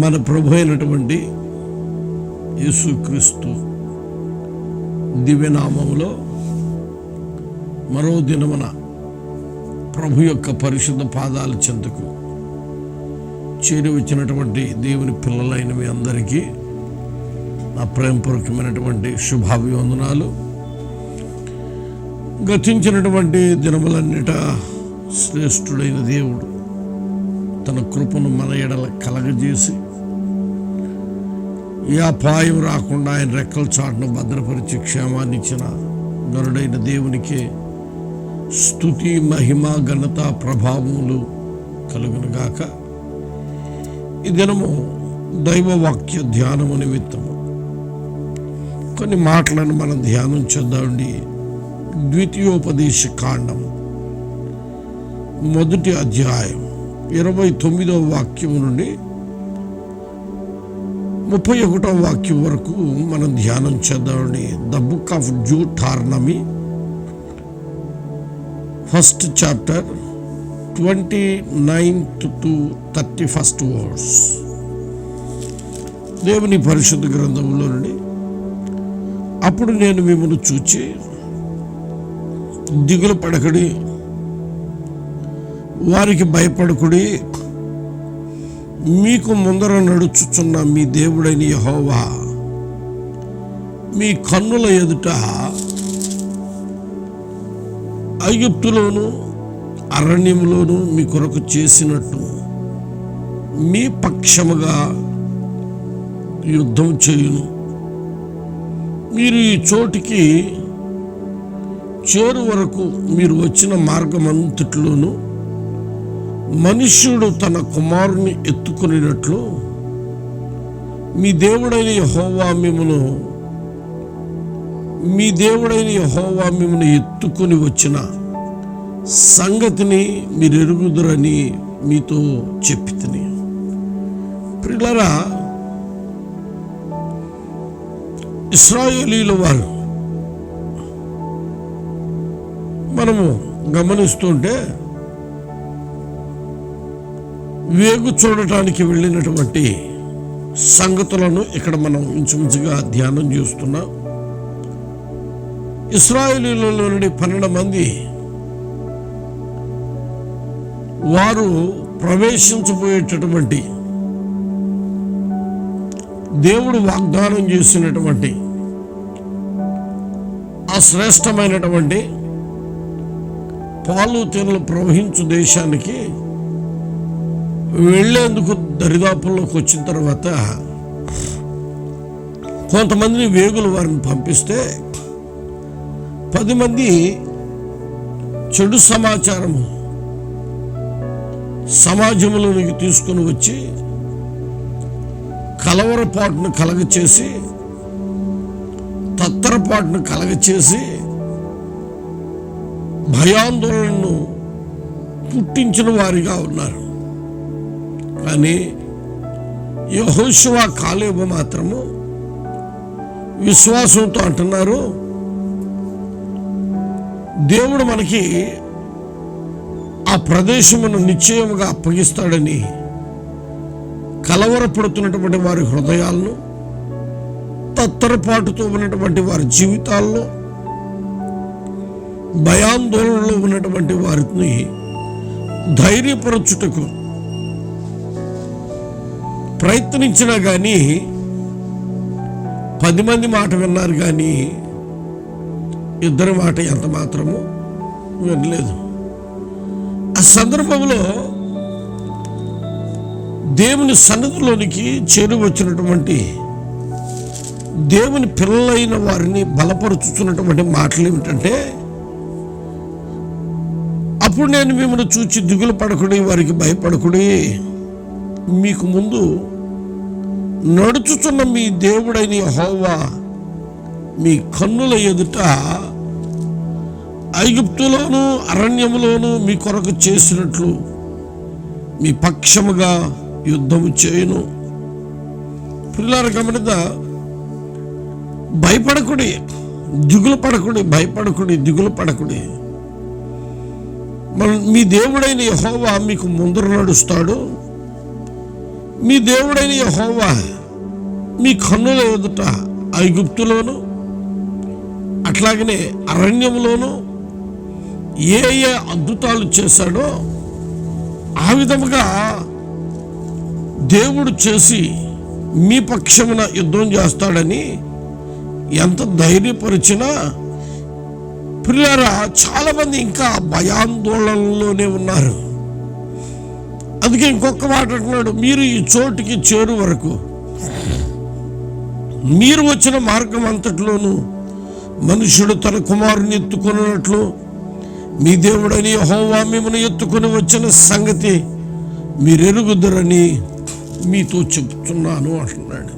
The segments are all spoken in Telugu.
మన ప్రభు అయినటువంటి యేసుక్రీస్తు దివ్యనామంలో మరో దినమున ప్రభు యొక్క పరిశుద్ధ పాదాల చెంతకు చేరి వచ్చినటువంటి దేవుని పిల్లలైన మీ అందరికీ నా ప్రేమపూర్వకమైనటువంటి శుభాభివందనాలు. గతించినటువంటి దినములన్నిట శ్రేష్ఠుడైన దేవుడు తన కృపను మన ఎడల కలగజేసి ఏ అపాయం రాకుండా ఆయన రెక్కల చాటును భద్రపరిచి క్షేమాన్ని ఇచ్చిన గరుడైన దేవునికే స్థుతి మహిమ ఘనత ప్రభావములు కలుగునుగాక ఈ దినము దైవవాక్య ధ్యానము నిమిత్తము. కొన్ని మాటలను మనం ధ్యానం చేద్దామండి ద్వితీయోపదేశ కాండం. మొదటి అధ్యాయం ఇరవై తొమ్మిదవ వాక్యం నుండి ముప్పై ఒకటో వాక్యం వరకు మనం ధ్యానం చేద్దామండి. The book of Deuteronomy first chapter twenty ninth to thirty first words దేవుని పరిశుద్ధ గ్రంథంలో నుండి అప్పుడు నేను మిమ్మల్ని చూచి దిగులు పడకడి వారికి భయపడకుడి మీకు ముందర నడుచుచున్న మీ దేవుడైన యహోవా మీ కన్నుల ఎదుట ఐగుప్తులోను అరణ్యములోను మీ కొరకు చేసినట్టు మీ పక్షముగా యుద్ధం చేయును. మీరు ఈ చోటికి చేరు వరకు మీరు వచ్చిన మార్గమంతటిలోనూ మనుష్యుడు తన కుమారుని ఎత్తుకునేటట్లు మీ దేవుడైన యహోవా మిమ్మను మీ దేవుడైన యహోవా మిమ్మను ఎత్తుకొని వచ్చిన సంగతిని మీరు ఎరుగుదురని మీతో చెప్పి తిని పిల్లరా ఇస్రాయేలీల వారు మనము గమనిస్తుంటే వేగు చూడటానికి వెళ్ళినటువంటి సంగతులను ఇక్కడ మనం ఇంచుమించుగా ధ్యానం చేస్తున్నాం. ఇస్రాయిలీలలో నుండి పన్నెండు మంది వారు ప్రవేశించబోయేటటువంటి దేవుడు వాగ్దానం చేసినటువంటి ఆ శ్రేష్టమైనటువంటి పాలు తేనెలు ప్రవహించు దేశానికి వెళ్ళేందుకు దరిదాపుల్లోకి వచ్చిన తర్వాత కొంతమందిని వేగులు వారిని పంపిస్తే పది మంది చెడు సమాచారము సమాజంలోనికి తీసుకుని వచ్చి కలవరపాటును కలగచేసి తత్తరపాటును కలగచేసి భయాందోళనను పుట్టించిన వారిగా ఉన్నారు. కానీ యహోశివ కాలేబు మాత్రము విశ్వాసంతో అంటున్నారు. దేవుడు మనకి ఆ ప్రదేశమును నిశ్చయముగా అప్పగిస్తాడని కలవరపడుతున్నటువంటి వారి హృదయాలను తత్తరపాటుతో ఉన్నటువంటి వారి జీవితాల్లో భయాందోళనలో ఉన్నటువంటి వారిని ధైర్యపరచుటకు ప్రయత్నించినా కానీ పది మంది మాట విన్నారు కానీ ఇద్దరి మాట ఎంత మాత్రము వినలేదు. ఆ సందర్భంలో దేవుని సన్నిధిలోనికి చేరి వచ్చినటువంటి దేవుని పిల్లలైన వారిని బలపరుచుతున్నటువంటి మాటలు ఏమిటంటే అప్పుడు నేను మిమ్మల్ని చూచి దిగులు పడకుడి వారికి భయపడకుడి మీకు ముందు నడుచుచున్న మీ దేవుడైన హోవా మీ కన్నుల ఎదుట ఐగుప్తులోను అరణ్యములోను మీ కొరకు చేసినట్లు మీ పక్షముగా యుద్ధము చేయను. పిల్లలు గమనిత భయపడకుడి దిగులు పడకుడి భయపడకుడి దిగులు పడకుడి. మన మీ దేవుడైన యహోవా మీకు ముందర నడుస్తాడు. మీ దేవుడైన యహోవా మీ కన్నుల ఎదుట ఐగుప్తులోను అట్లాగనే అరణ్యంలోను ఏ ఏ అద్భుతాలు చేశాడో ఆ విధముగా దేవుడు చేసి మీ పక్షమున యుద్ధం చేస్తాడని ఎంత ధైర్యపరిచినా పిల్లరా చాలామంది ఇంకా భయాందోళనలోనే ఉన్నారు. అందుకే ఇంకొక మాట అంటున్నాడు మీరు ఈ చోటుకి చేరు వరకు. మీరు వచ్చిన మార్గం అంతట్లోనూ మనుషుడు తన కుమారుని ఎత్తుకున్నట్లు మీ దేవుడని హోవా మిమ్మల్ని ఎత్తుకొని వచ్చిన సంగతి మీరెరుగుదరని మీతో చెప్తున్నాను అంటున్నాడు.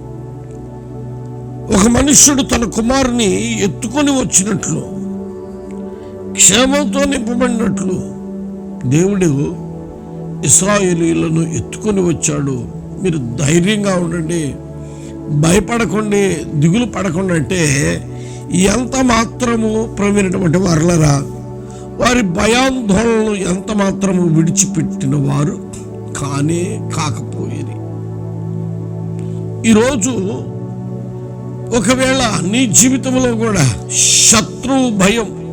ఒక మనుష్యుడు తన కుమారుని ఎత్తుకొని వచ్చినట్లు క్షేమంతో నింపబడినట్లు దేవుడు ఇస్రాయేలీలను ఎత్తుకొని వచ్చాడు. మీరు ధైర్యంగా ఉండండి. భయపడకండి దిగులు పడకుండా అంటే ఎంత మాత్రము ప్రవీణటువంటి వారులరా? వారి భయాందోళనలు ఎంత మాత్రము విడిచిపెట్టిన వారు? కానే కాకపోయేది. ఈరోజు ఒకవేళ నీ జీవితంలో కూడా శత్రువు భయం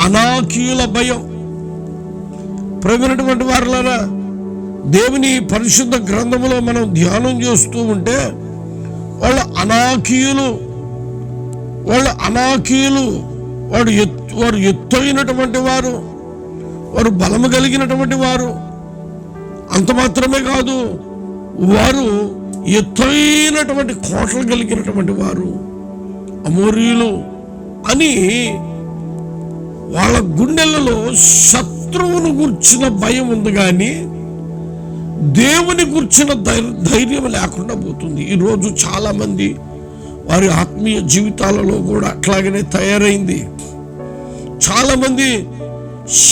అనాకీల భయం ప్రమినటువంటి వారులరా దేవుని పరిశుద్ధ గ్రంథంలో మనం ధ్యానం చేస్తూ ఉంటే వాళ్ళ అనాకీయులు వాళ్ళ అనాకీయులు వాడు ఎత్తు వారు ఎత్తైనటువంటి వారు వారు బలము కలిగినటువంటి వారు. అంత మాత్రమే కాదు వారు ఎత్తైనటువంటి కోటలు కలిగినటువంటి వారు అమోరీయులు అని వాళ్ళ గుండెలలో సత్ శత్రువును గుర్చిన భయం ఉంది కానీ దేవుని గుర్చిన ధైర్యం లేకుండా పోతుంది. ఈరోజు చాలామంది వారి ఆత్మీయ జీవితాలలో కూడా అట్లాగనే తయారైంది. చాలామంది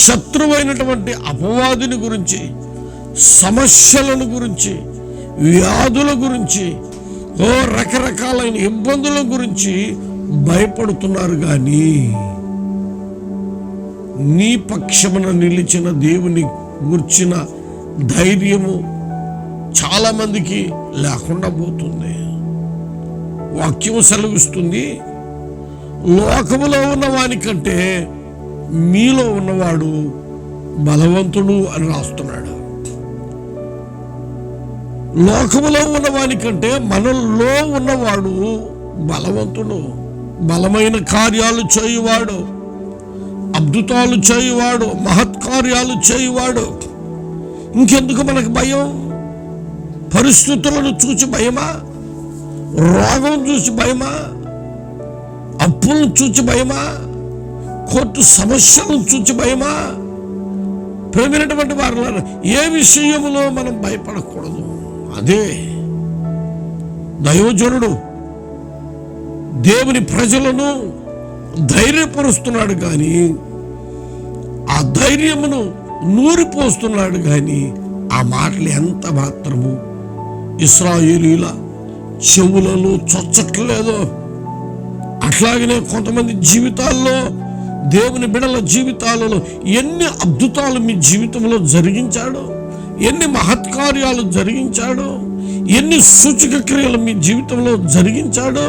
శత్రువైనటువంటి అపవాదిని గురించి సమస్యలను గురించి వ్యాధుల గురించి ఓ రకరకాలైన ఇబ్బందుల గురించి భయపడుతున్నారు కానీ నీ పక్షమున నిలిచిన దేవుని గుర్చిన ధైర్యము చాలామందికి లేకుండా పోతుంది. వాక్యం సెలవిస్తుంది లోకములో ఉన్న వానికంటే మీలో ఉన్నవాడు బలవంతుడు అని రాస్తున్నాడు. లోకములో ఉన్నవానికంటే మనలో ఉన్నవాడు బలవంతుడు బలమైన కార్యాలు చేయువాడు. అద్భుతాలు చేయువాడు మహత్కార్యాలు చేయువాడు. ఇంకెందుకు మనకు భయం? పరిస్థితులను చూసి భయమా? రోగం చూసి భయమా? అప్పులను చూచి భయమా? కోర్టు సమస్యలను చూచి భయమా? ప్రేమైనటువంటి వారిలో ఏ విషయంలో మనం భయపడకూడదు? అదే దైవజనుడు దేవుని ప్రజలను ధైర్యపరుస్తున్నాడు కానీ ఆ ధైర్యమును నూరిపోస్తున్నాడు కానీ ఆ మాటలు ఎంత మాత్రము? ఇస్రాయేలీల చెవులలో చొచ్చట్లేదో. అట్లాగనే కొంతమంది జీవితాల్లో దేవుని బిడల జీవితాలలో ఎన్ని అద్భుతాలు మీ జీవితంలో జరిగించాడో ఎన్ని మహత్కార్యాలు జరిగించాడో ఎన్ని సూచక క్రియలు మీ జీవితంలో జరిగించాడో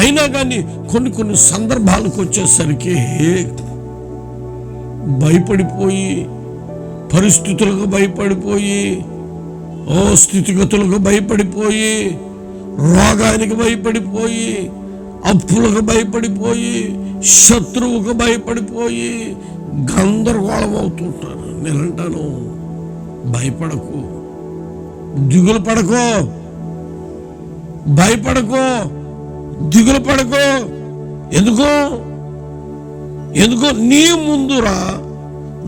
అయినా కానీ కొన్ని కొన్ని సందర్భాలకు వచ్చేసరికి భయపడిపోయి పరిస్థితులకు భయపడిపోయి ఓ స్థితిగతులకు భయపడిపోయి రోగానికి భయపడిపోయి అప్పులకు భయపడిపోయి శత్రువుకు భయపడిపోయి గందరగోళం అవుతుంటాను నేనంటాను భయపడకు. దిగులు పడకో. భయపడకో. దిగులు పడకో. ఎందుకు? ఎందుకో? నీ ముందురా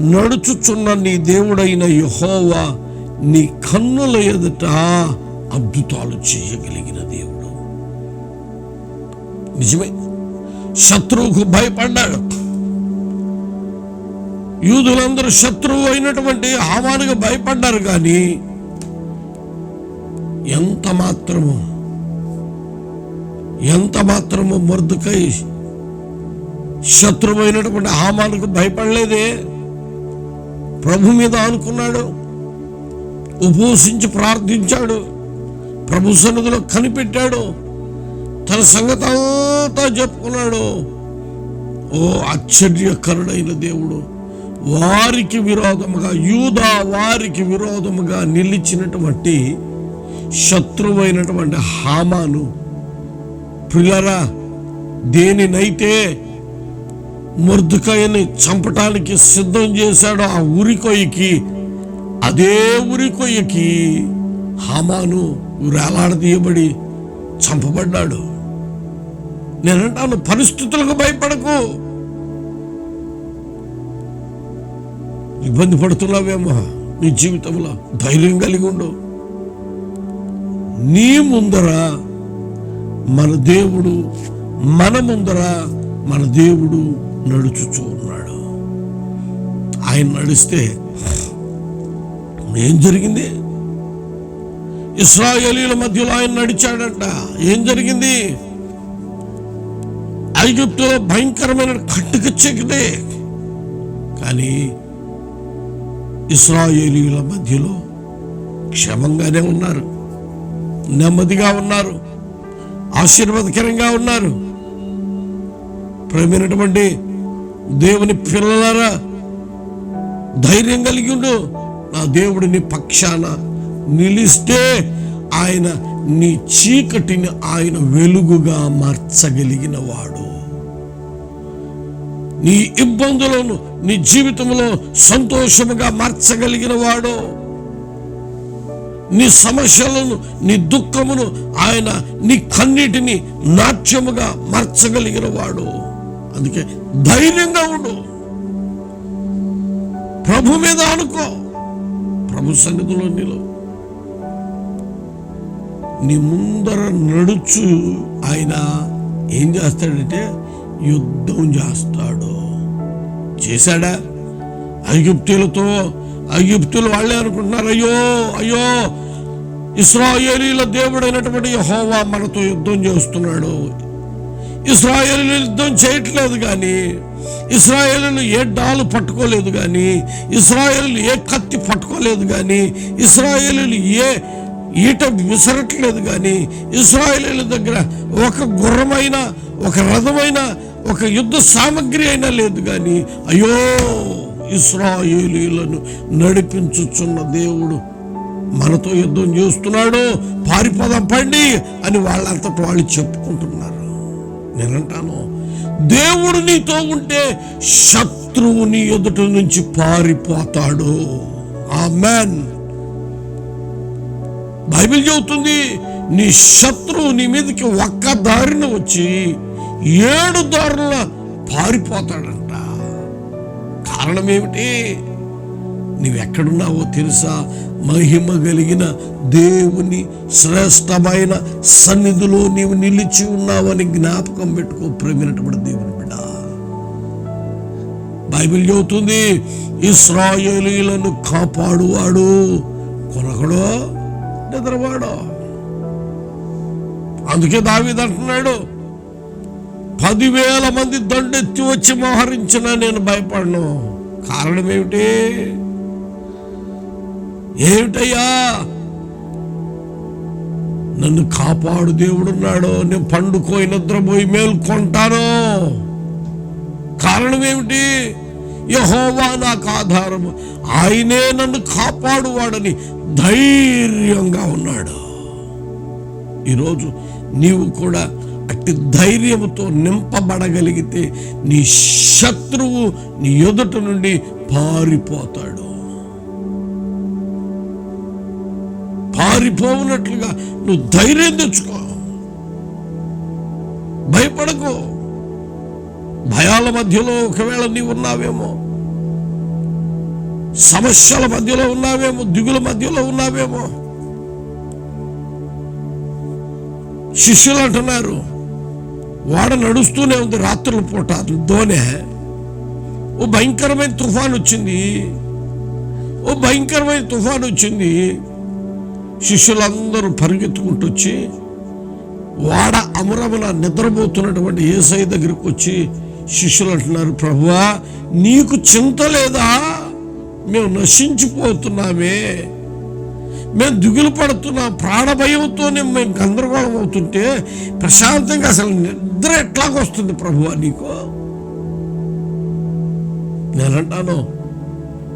నడుచుచున్న నీ దేవుడైన యహోవా నీ కన్నుల ఎదుట అద్భుతాలు చేయగలిగిన దేవుడు. నిజమే. శత్రువుకు భయపడ్డాడు. యూదులందరూ శత్రువు అయినటువంటి హామానికి భయపడ్డారు కానీ ఎంత మాత్రము ఎంత మాత్రము మొర్దుకై శత్రువైనటువంటి హామానికి భయపడలేదే? ప్రభు మీద అనుకున్నాడు ఉపవసించి ప్రార్థించాడు ప్రభు సన్నిధిలో కనిపెట్టాడు తన సంగతి అంతా చెప్పుకున్నాడు. ఓ ఆశ్చర్యకరుడైన దేవుడు వారికి విరోధముగా యూదా వారికి విరోధముగా నిలిచినటువంటి శత్రువైనటువంటి హామాను పిల్లరా దేనినైతే మొర్దుకాయని చంపటానికి సిద్ధం చేశాడో ఆ ఉరికొయ్యకి అదే ఉరికొయ్యకి హామాను వేలాడదీయబడి చంపబడ్డాడు. నేనంటాను పరిస్థితులకు భయపడకు. ఇబ్బంది పడుతున్నావేమో నీ జీవితంలో ధైర్యం కలిగి ఉండు. నీ ముందర మన దేవుడు మన ముందర మన దేవుడు నడుచుచూ ఉన్నాడు. ఆయన నడిస్తే ఏం జరిగింది? ఇస్రాయలీల మధ్యలో ఆయన నడిచాడంట. ఏం జరిగింది? ఐగుప్తులో భయంకరమైన కట్టుకు చెక్కితే. కానీ ఇస్రాయేలీల మధ్యలో క్షేమంగానే ఉన్నారు. నెమ్మదిగా ఉన్నారు. ఆశీర్వాదకరంగా ఉన్నారు. ప్రేమైనటువంటి దేవుని పిల్లలారా ధైర్యం కలిగి ఉండు. నా దేవుడు నీ పక్షాన నిలిస్తే ఆయన నీ చీకటిని ఆయన వెలుగుగా మార్చగలిగిన వాడు. నీ ఇబ్బందులను నీ జీవితంలో సంతోషముగా మార్చగలిగిన వాడు. నీ సమస్యలను నీ దుఃఖమును ఆయన నీ కన్నీటిని నాట్యముగా మార్చగలిగిన వాడు అందుకే ధైర్యంగా ఉండు. ప్రభు మీద అనుకో ప్రభు సన్నిధిలో నీలో. నీ ముందర నడుచు. ఆయన ఏం చేస్తాడంటే యుద్ధం చేస్తాడు. చేశాడా? ఐగుప్తులతో ఐగుప్తులు వాళ్ళే అనుకుంటున్నారు. అయ్యో అయ్యో ఇస్రాయేలీల దేవుడైనటువంటి హోవా మనతో యుద్ధం చేస్తున్నాడు. ఇస్రాయేలీలు యుద్ధం చేయట్లేదు కానీ ఇస్రాయేలీలు ఏ డాలు పట్టుకోలేదు కానీ ఇస్రాయేలీలు ఏ కత్తి పట్టుకోలేదు కానీ ఇస్రాయేలీలు ఏ ఈట విసరట్లేదు కానీ ఇస్రాయేలీల దగ్గర ఒక గుర్రమైన ఒక రథమైన ఒక యుద్ధ సామగ్రి అయినా లేదు కానీ అయ్యో! ఇస్రాయేలీలను నడిపించుచున్న దేవుడు మనతో యుద్ధం చేస్తున్నాడు. పారిపోదాం పండి అని వాళ్ళంతటి వాళ్ళు చెప్పుకుంటున్నారు. నేనంటాను దేవుడు నీతో ఉంటే శత్రువు నీ ఎదుట నుంచి పారిపోతాడు. ఆ మ్యాన్ బైబిల్ చెబుతుంది నీ శత్రువు నీ మీదకి ఒక్క దారిన వచ్చి ఏడు దారుల పారిపోతాడంట. కారణం ఏమిటి నీవెక్కడున్నావో తెలుసా? మహిమ కలిగిన దేవుని శ్రేష్టమైన సన్నిధిలో నీవు నిలిచి ఉన్నావని జ్ఞాపకం పెట్టుకో ప్రేమినటువంటి దేవుని బిడ్డ. బైబిల్ చెబుతుంది ఇస్రాయేలీలను కాపాడువాడు కొనకడో నిద్రవాడో. అందుకే దావీదు అంటున్నాడు పదివేల మంది దండెత్తి వచ్చి మోహరించినా నేను భయపడను. కారణం ఏమిటి ఏమిటయ్యా? నన్ను కాపాడు దేవుడున్నాడు నేను పండుకోయి నిద్రపోయి మేల్కొంటాను? కారణం ఏమిటి యహోవా నాకు ఆధారము. ఆయనే నన్ను కాపాడువాడని ధైర్యంగా ఉన్నాడు. ఈరోజు నీవు కూడా అట్టి ధైర్యముతో నింపబడగలిగితే నీ శత్రువు నీ ఎదుట నుండి పారిపోతాడు. పారిపోవునట్లుగా నువ్వు ధైర్యం తెచ్చుకో. భయపడకు. భయాల మధ్యలో ఒకవేళ నీవు ఉన్నావేమో సమస్యల మధ్యలో ఉన్నావేమో దిగుల మధ్యలో ఉన్నావేమో శిష్యులు అంటున్నారు వాడ నడుస్తూనే ఉంది రాత్రుల పూట. దోనె ఓ భయంకరమైన తుఫాన్ వచ్చింది. ఓ భయంకరమైన తుఫాన్ వచ్చింది. శిష్యులందరూ పరిగెత్తుకుంటూ వచ్చి వాడ అమరమున నిద్రపోతున్నటువంటి ఏసై దగ్గరికి వచ్చి శిష్యులు అంటున్నారు ప్రభువా నీకు చింత లేదా? మేము నశించిపోతున్నామే. మేము దిగులు పడుతున్నాం ప్రాణభయంతోనే మేము గందరగోళం అవుతుంటే ప్రశాంతంగా అసలు నిద్ర ఎట్లాగొస్తుంది ప్రభు నీకు? నేనంటాను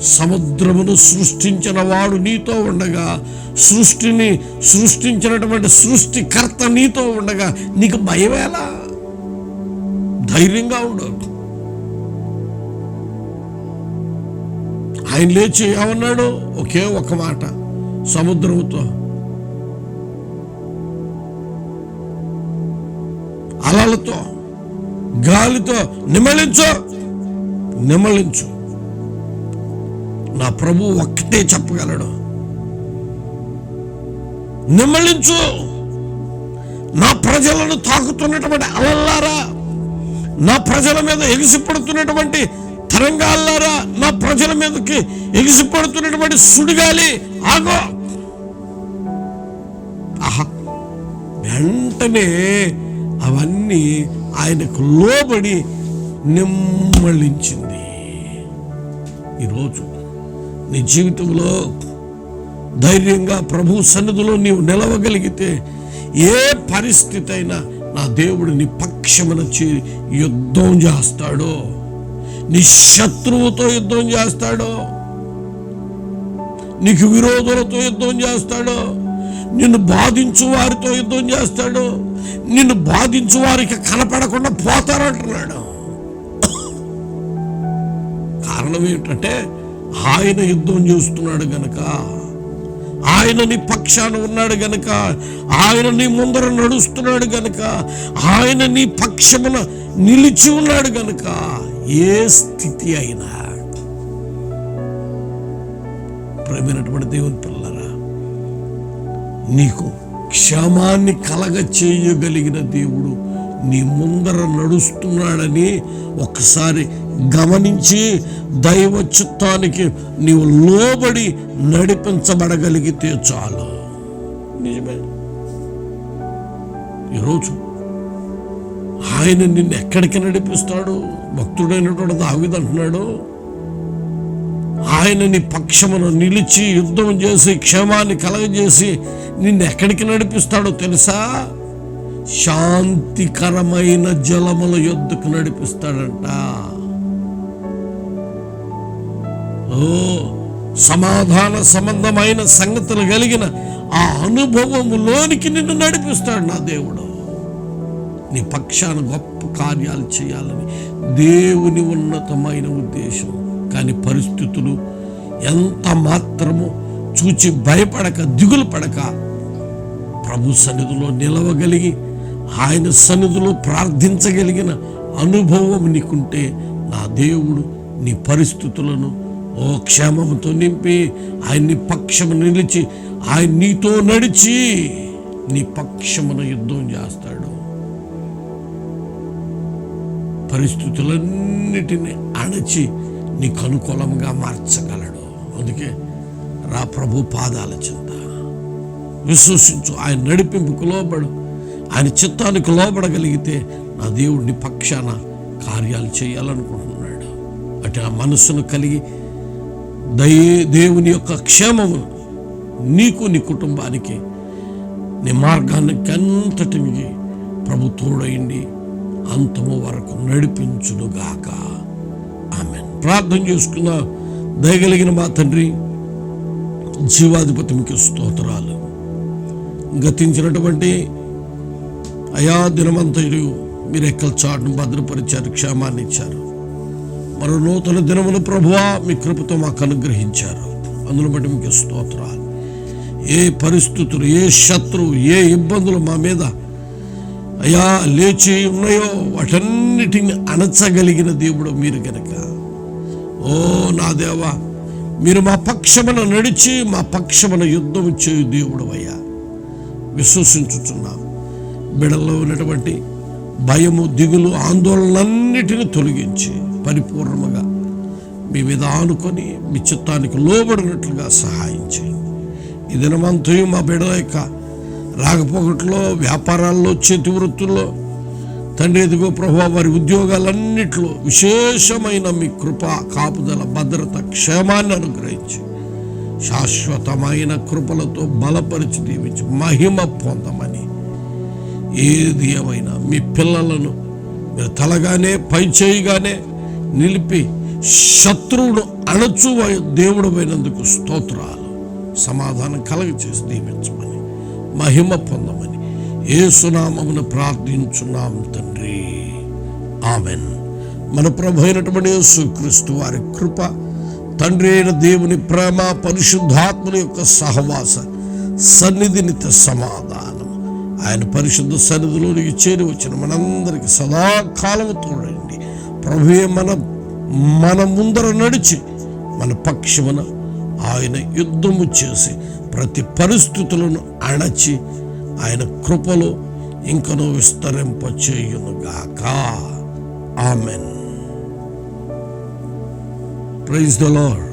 సముద్రమును సృష్టించిన వాడు నీతో ఉండగా సృష్టిని సృష్టించినటువంటి సృష్టికర్త నీతో ఉండగా నీకు భయమేలా ధైర్యంగా ఉండు. ఆయన లేచి ఏమన్నాడు? ఒకే ఒక మాట. సముద్రముతో. అలలతో గాలితో నిమళించు నిమలించు. నా ప్రభు ఒక్కటే చెప్పగలడు. నిమ్మళించు నా ప్రజలను తాకుతున్నటువంటి అలల్లారా నా ప్రజల మీద ఎగిసిపడుతున్నటువంటి తరంగాల్లారా నా ప్రజల మీదకి ఎగిసిపడుతున్నటువంటి సుడిగాలి ఆగో. వెంటనే అవన్నీ ఆయనకు లోబడి నిమ్మళించింది. ఈరోజు నీ జీవితంలో ధైర్యంగా ప్రభు సన్నిధిలో నీవు నిలవగలిగితే ఏ పరిస్థితి అయినా నా దేవుడు నీ పక్షమున చేరి యుద్ధం చేస్తాడో నీ శత్రువుతో యుద్ధం చేస్తాడో నీకు విరోధులతో యుద్ధం చేస్తాడో నిన్ను బాధించు వారితో యుద్ధం చేస్తాడు. నిన్ను బాధించు వారికి కనపడకుండా పోతారంటున్నాడు. కారణం ఏంటంటే ఆయన యుద్ధం చేస్తున్నాడు గనక. ఆయన నీ పక్షాన ఉన్నాడు గనక. ఆయన నీ ముందర నడుస్తున్నాడు గనక. ఆయన నీ పక్షమున నిలిచి ఉన్నాడు గనక. ఏ స్థితి అయినా. ప్రేమైనటువంటి దేవుని నీకు క్షమాన్ని కలగ చేయగలిగిన దేవుడు నీ ముందర నడుస్తున్నాడని ఒకసారి గమనించి దైవ చిత్తానికి నీవు లోబడి నడిపించబడగలిగితే చాలు. నిజమే. ఈరోజు ఆయన నిన్ను ఎక్కడికి నడిపిస్తాడు? భక్తుడైనటువంటి దావిది ఆయనని పక్షమును నిలిచి యుద్ధం చేసి క్షేమాన్ని కలగజేసి నిన్ను ఎక్కడికి నడిపిస్తాడో తెలుసా? శాంతికరమైన జలముల యుద్ధకు నడిపిస్తాడంట. ఓ సమాధాన సంబంధమైన సంగతులు కలిగిన ఆ అనుభవములోనికి నిన్ను నడిపిస్తాడు నా దేవుడు. నీ పక్షాన గొప్ప కార్యాలు చేయాలని దేవుని ఉన్నతమైన ఉద్దేశం కానీ పరిస్థితులు ఎంత మాత్రము చూచి భయపడక దిగులు పడక ప్రభు సన్నిధిలో నిలవగలిగి ఆయన సన్నిధిలో ప్రార్థించగలిగిన అనుభవం నీకుంటే నా దేవుడు నీ పరిస్థితులను ఓ క్షేమంతో నింపి ఆయన్ని పక్షము నిలిచి ఆయన నీతో నడిచి నీ పక్షమున యుద్ధం చేస్తాడు. పరిస్థితులన్నిటిని అణచి నీకు అనుకూలంగా మార్చగలడు. అందుకే రా ప్రభు పాదాల చింత. విశ్వసించు ఆయన నడిపింపుకు లోబడు. ఆయన చిత్తానికి లోబడగలిగితే నా దేవుడిని పక్షాన కార్యాలు చేయాలనుకుంటున్నాడు. అటు ఆ మనస్సును కలిగి దయ దేవుని యొక్క క్షేమము నీకు నీ కుటుంబానికి నీ మార్గానికి అంతటికి ప్రభు తోడైంది అంతము వరకు నడిపించునుగాక. ఆమెను. ప్రార్థన చేసుకున్న దయగలిగిన మా తండ్రి జీవాధిపతికి స్తోత్రాలు. గతించినటువంటి అయా దినమంతయుడు మీరు ఎక్కల చాటును భద్రపరిచారు క్షేమాన్ని ఇచ్చారు. మరో నూతన దినములు ప్రభువా మీ కృపతో మాకు అనుగ్రహించారు. అందులో బట్టి మీకు స్తోత్రాలు. ఏ పరిస్థితులు ఏ శత్రువు ఏ ఇబ్బందులు మా మీద అయా లేచి ఉన్నాయో వాటన్నిటిని అణచగలిగిన దేవుడు మీరు కనుక ఓ నా దేవా మీరు మా పక్షమున నడిచి మా పక్షమున యుద్ధం చేయు దేవుడు అయ్యా. విశ్వసించుచున్నాం బిడల్లో ఉన్నటువంటి భయము దిగులు ఆందోళనలన్నిటిని తొలగించి పరిపూర్ణముగా మీ మీద ఆనుకొని మీ చిత్తానికి లోబడినట్లుగా సహాయం చేయండి. ఈ దినమంతయు మా బిడల యొక్క రాకపోకట్లో వ్యాపారాల్లో చేతి వృత్తుల్లో తండ్రి ఎదుగో ప్రభా వారి ఉద్యోగాలన్నిట్లో విశేషమైన మీ కృప కాపుదల భద్రత క్షేమాన్ని అనుగ్రహించి. శాశ్వతమైన కృపలతో బలపరిచి దీవించి. మహిమ పొందమని. ఏది ఏమైనా మీ పిల్లలను మీరు తలగానే పై చేయగానే నిలిపి శత్రువును అణచు దేవుడు అయినందుకు స్తోత్రాలు. సమాధానం కలగచేసి దీవించమని. మహిమ పొందమని. ఏసునామమును ప్రార్థించున్నాం తండ్రి. ఆమెన్. మన ప్రభు అయినటువంటి యేసుక్రీస్తు వారి కృప తండ్రి అయిన దేవుని ప్రేమ పరిశుద్ధాత్మని యొక్క సహవాస సన్నిధినిత సమాధానం. ఆయన పరిశుద్ధ సన్నిధిలోనికి చేరి వచ్చిన మనందరికి సదాకాలము తోడండి. ప్రభుయే మన మన ముందర నడిచి మన పక్షమున ఆయన యుద్ధము చేసి ప్రతి పరిస్థితులను అణచి ఆయన కృపలు ఇంకను విస్తరింప చేయునుగాక ఆమెన్. Praise the Lord